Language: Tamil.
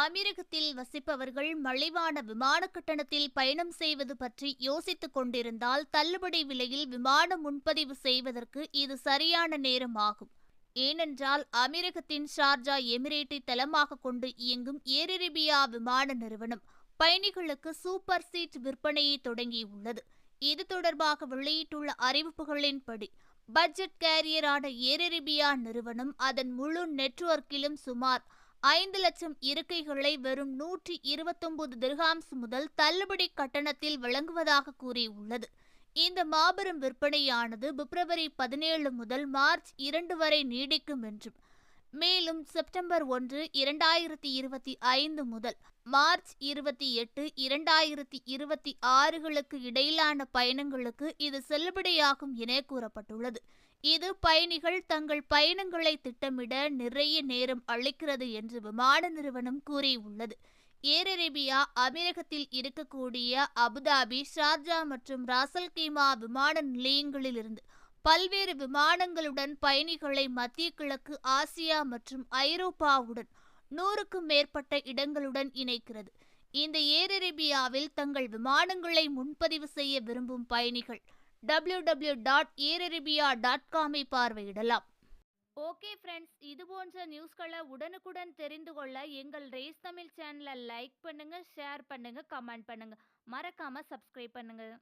அமீரகத்தில் வசிப்பவர்கள் மலிவான விமான கட்டணத்தில் பயணம் செய்வது பற்றி யோசித்துக் கொண்டிருந்தால் தள்ளுபடி விலையில் விமான முன்பதிவு செய்வதற்கு இது சரியான நேரமாகும். ஏனென்றால் அமீரகத்தின் ஷார்ஜா எமிரேட்டை தளமாக கொண்டு இயங்கும் ஏர் அரேபியா விமான நிறுவனம் பயணிகளுக்கு சூப்பர் சீட் விற்பனையை தொடங்கியுள்ளது. இது தொடர்பாக வெளியிட்டுள்ள அறிவிப்புகளின்படி பட்ஜெட் கேரியரான ஏர் அரேபியா நிறுவனம் அதன் முழு நெட்வொர்க்கிலும் சுமார் ஐந்து லட்சம் இருக்கைகளை வெறும் நூற்றி இருபத்தொன்பது திர்ஹாம்ஸ் முதல் தள்ளுபடி கட்டணத்தில் வழங்குவதாக கூறியுள்ளது. இந்த மாபெரும் விற்பனையானது பிப்ரவரி பதினேழு முதல் மார்ச் இரண்டு வரை நீடிக்கும் என்றும் மேலும் செப்டம்பர் ஒன்று இரண்டாயிரத்தி இருபத்தி ஐந்து முதல் மார்ச் இருபத்தி எட்டு இரண்டாயிரத்தி இருபத்தி ஆறுகளுக்கு இடையிலான பயணங்களுக்கு இது செல்லுபடியாகும் என கூறப்பட்டுள்ளது. இது பயணிகள் தங்கள் பயணங்களை திட்டமிட நிறைய நேரம் அளிக்கிறது என்று விமான நிறுவனம் கூறியுள்ளது. ஏர் அரேபியா அமீரகத்தில் இருக்கக்கூடிய அபுதாபி ஷார்ஜா மற்றும் ராசல் கீமா விமான நிலையங்களிலிருந்து பல்வேறு விமானங்களுடன் பயணிகளை மத்திய கிழக்கு ஆசியா மற்றும் ஐரோப்பாவுடன் நூறுக்கும் மேற்பட்ட இடங்களுடன் இணைக்கிறது. இந்த ஏர் அரேபியாவில் தங்கள் விமானங்களை முன்பதிவு செய்ய விரும்பும் பயணிகள் W W dot Air Arabia dot காமை பார்வையிடலாம். ஓகே ஃப்ரெண்ட்ஸ் இது போன்ற நியூஸ்களை உடனுக்குடன் தெரிந்து கொள்ள எங்கள் ரேஸ் தமிழ் சேனலை லைக் பண்ணுங்கள் ஷேர் பண்ணுங்கள் கமெண்ட் பண்ணுங்கள் மறக்காமல் சப்ஸ்கிரைப் பண்ணுங்கள்